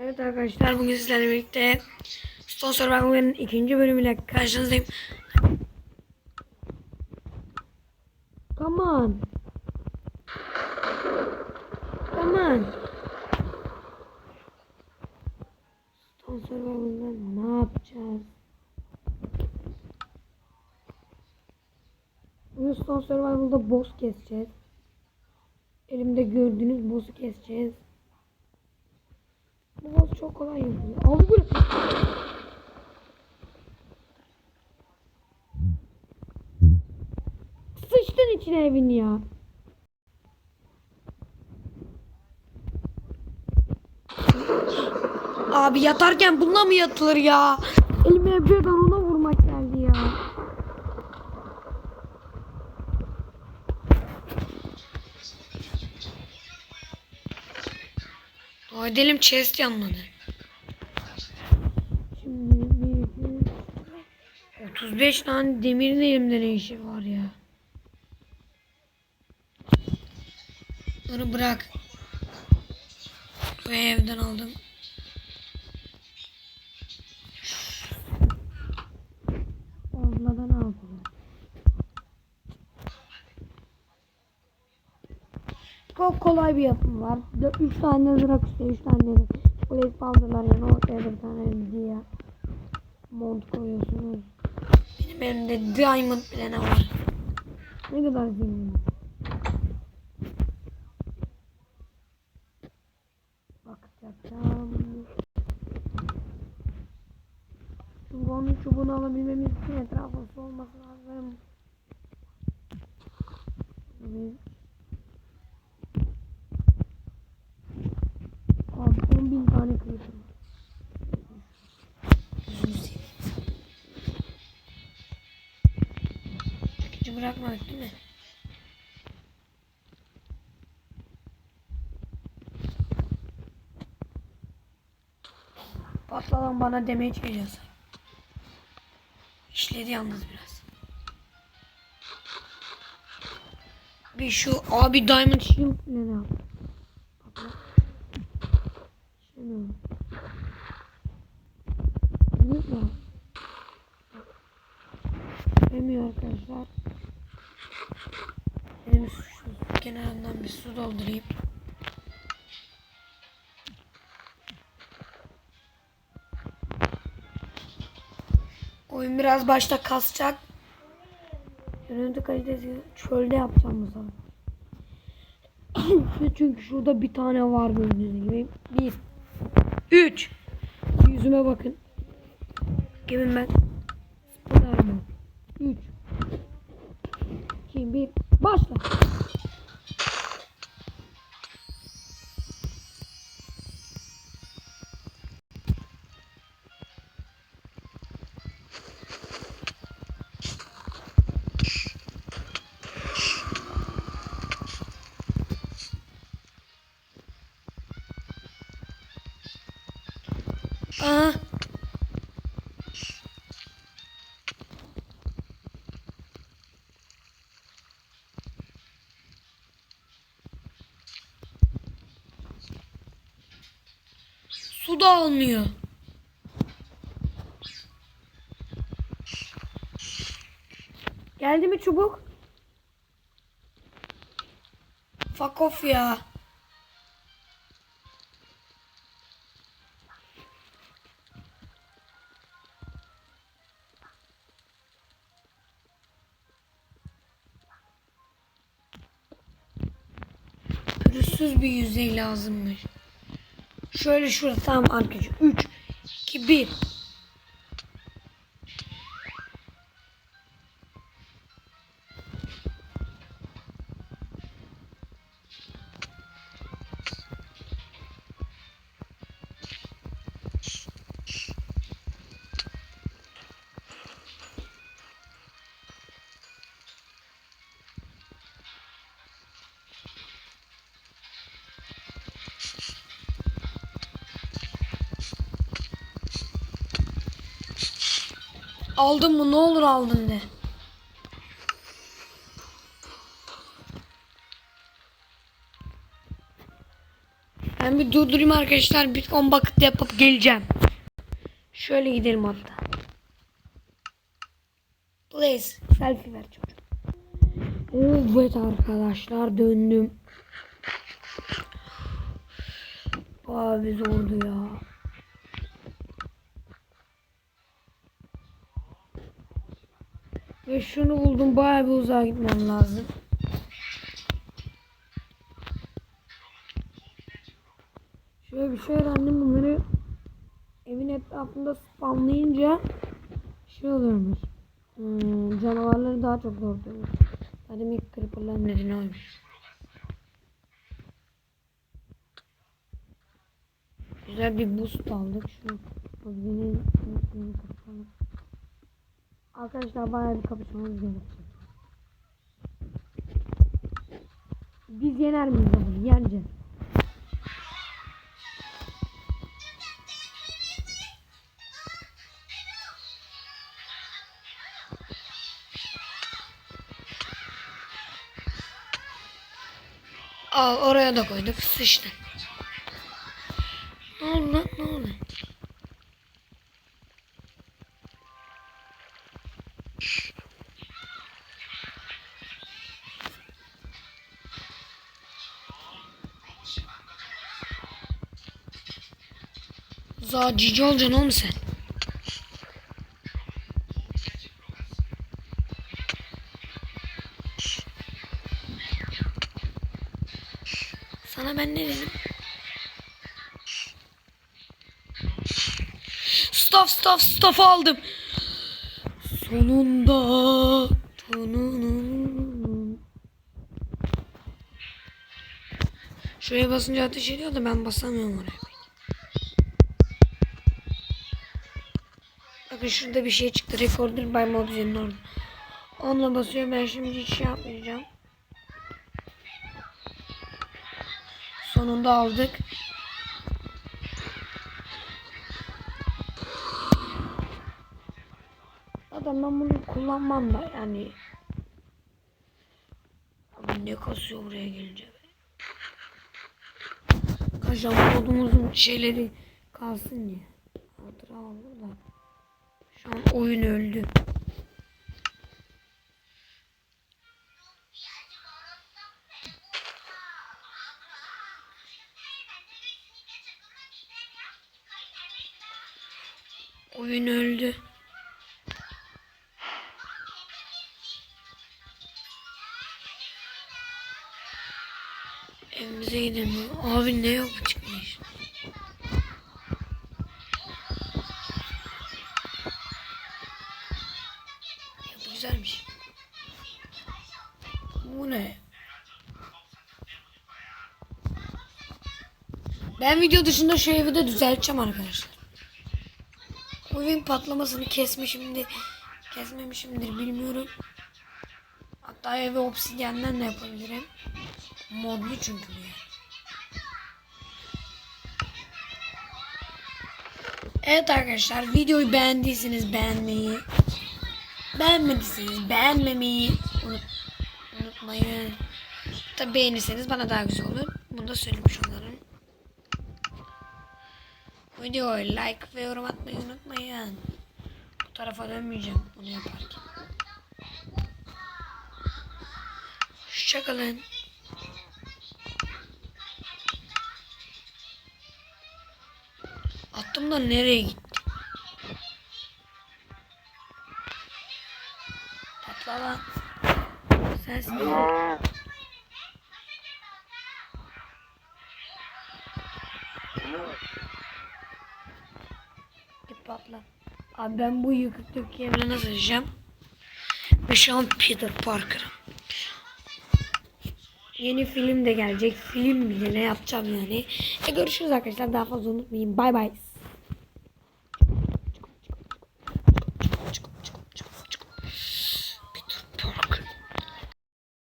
Evet arkadaşlar bugün sizlerle birlikte Stone Survival'ın ikinci bölümüyle karşınızdayım. Come on. Come on. Stone Survival'da ne yapacağız? Bugün Stone Survival'da boss keseceğiz. Elimde gördüğünüz boss'u keseceğiz. Bu boss çok kolay yapılıyor. Abi bu Sıçtın içine evin ya. Abi yatarken bununla mı yatılır ya? Elime birden Dua edelim chest yanmadı. Şimdi bir, iki, üç, 35 tane demirin elimde ne işi var ya. Bunu bırak. Bu evden aldım. Kolay bir yapım var. 3 tane zırak işte 3 tane Blaze powder'lar yani ortaya bir tane diye mont koyuyorsunuz. Benim elimde diamond bile ne var. Ne kadar zengin. Bakacağım. Çubuğunu alabilmemiz için etrafı olması lazım. Evet. Abi 10 bin tane seveyim. Çekici bırakmadık değil mi? Patladan bana demeye geliyorsa. İşledi yalnız biraz. Bir şu abi Diamond Shield ne yaptı? Şunu. Büyük mü? Yemiyor arkadaşlar. Benim şu kenarından bir su doldurayım. Oyun biraz başta kasacak. Görüntü kalitesi çölde yapacağım bu sefer. Çünkü şurada bir tane var gördüğünüz gibi. Bir. Üç. Yüzüme bakın. Kimin ben? Spiderman. Üç. İki, bir. Başla. Da almıyor. Geldi mi çubuk? Fuck off ya. Pürüzsüz bir yüzey lazımmış. Şöyle şurası tamam arkadaşlar. 3, 2, 1. Aldın mı ne olur aldın de. Ben bir durdurayım arkadaşlar. Bir 10 bakıt yapıp geleceğim. Şöyle gidelim hatta. Please. Selfie ver çocuğum. Evet arkadaşlar döndüm. Abi zordu ya. Ve şunu buldum. Bayağı bir uzağa gitmem lazım. Şöyle bir şey öğrendim. Bunları evin etrafında spamlayınca şey oluyormuş. Hmm, canavarları daha çok zorluyormuş. Zaten ilk creeper'ların nedeni oymuş. Güzel bir boost aldık. Şu hazinenin üstünü kapatalım. Arkadaşlar bayağı bir kapışmamız gerekecek. Biz yener miyiz bunu? Yeneceğiz. Al oraya da koyduk. Sıçtı. Ne oldu Za cici olacaksın oğlum sen. Sana ben ne dedim? Staff staff staff aldım. Sonunda. Şuraya basınca ateş ediyor da ben basamıyorum oraya. Bakın şurada bir şey çıktı. Recorder by Mobizen'in orada. Onunla basıyorum. Ben şimdi hiç şey yapmayacağım. Sonunda aldık. Zaten ben bunu kullanmam da yani. Abi ne kasıyor buraya gelince be. Kaşan modumuzun şeyleri kalsın diye. Hatıra olur da. Şu an oyun öldü. Evimize gidelim. Abi ne yok çıkmış. Ya bu güzelmiş. Bu ne? Ben video dışında şu evi de düzelteceğim arkadaşlar. Bu evin patlamasını kesmişimdir. Kesmemişimdir bilmiyorum. Hatta evi obsidyenden de yapabilirim. Modlu çünkü bu yer. Evet arkadaşlar videoyu beğendiyseniz beğenmeyi beğenmediyseniz beğenmemeyi unut, unutmayın. Tabi beğenirseniz bana daha güzel olur. Bunu da söylemiş olurum. Videoyu like ve yorum atmayı unutmayın. Bu tarafa dönmeyeceğim bunu yaparken. Hoşçakalın. Attım da nereye gitti? Patla lan. Sensin. Git patla. Abi ben bu yıkıklık yerine nasıl yaşayacağım? Ve Peter Parker'ım. Yeni film de gelecek. Film bile ne yapacağım yani. E görüşürüz arkadaşlar. Daha fazla unutmayın. Bay bay.